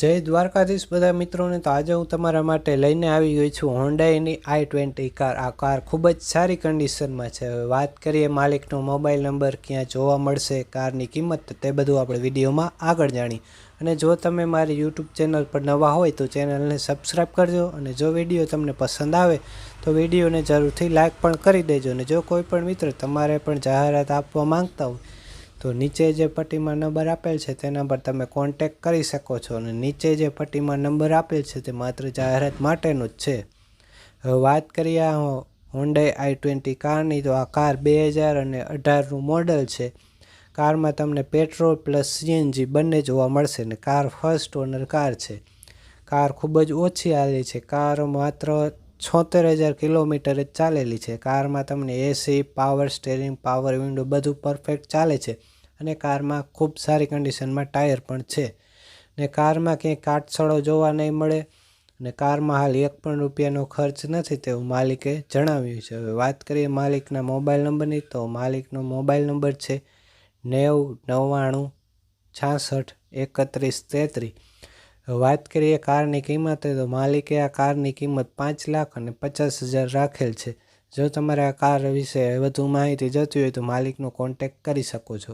જય દ્વારકાધીશ. બધા મિત્રોને તો આજે હું તમારા માટે લઈને આવી ગઈ છું હોન્ડાઈની આઈ ટ્વેન્ટી કાર. આ કાર ખૂબ જ સારી કન્ડિશનમાં છે. હવે વાત કરીએ માલિકનો મોબાઈલ નંબર, ક્યાં જોવા મળશે, કારની કિંમત, તે બધું આપણે વિડીયોમાં આગળ જાણી. અને જો તમે મારી યુટ્યુબ ચેનલ પર નવા હોય તો ચેનલને સબસ્ક્રાઈબ કરજો અને જો વીડિયો તમને પસંદ આવે તો વિડીયોને જરૂરથી લાઇક પણ કરી દેજો. અને જો કોઈ પણ મિત્ર તમારે પણ જાહેરાત આપવા માંગતા હોય તો નીચે જે પટ્ટીમાં નંબર આપેલ છે તેના પર તમે કોન્ટેક કરી શકો છો અને નીચે જે પટ્ટીમાં નંબર આપેલ છે તે માત્ર જાહેરાત માટેનું જ છે. હવે વાત કરીએ હોન્ડાઈ આઈ ટ્વેન્ટી કારની તો આ કાર બે હજાર અને અઢારનું મોડલ છે. કારમાં તમને પેટ્રોલ પ્લસ સીએનજી બંને જોવા મળશે ને કાર ફર્સ્ટ ઓનર કાર છે. કાર ખૂબ જ ઓછી આવેલી છે. કાર માત્ર છોતેર હજાર કિલોમીટર જ ચાલેલી છે. કારમાં તમને AC power steering power window બધું પરફેક્ટ ચાલે છે અને કારમાં ખૂબ સારી કન્ડિશનમાં ટાયર પણ છે. ને કારમાં ક્યાંય કાટસળો જોવા નહીં મળે અને કારમાં હાલ એક પણ રૂપિયાનો ખર્ચ નથી તેવું માલિકે જણાવ્યું છે. હવે વાત કરીએ માલિકના મોબાઈલ નંબરની તો માલિકનો મોબાઈલ નંબર છે નેવું, નવ્વાણું, છાસઠ, એકત્રીસ તેત્રીસ વાત કરીએ કારની કિંમતે, તો માલિકે આ કારની કિંમત પાંચ લાખ અને પચાસ હજાર રાખેલ છે. જો તમારે આ કાર વિશે વધુ માહિતી જોતી હોય તો માલિકનો કોન્ટેક કરી શકો છો.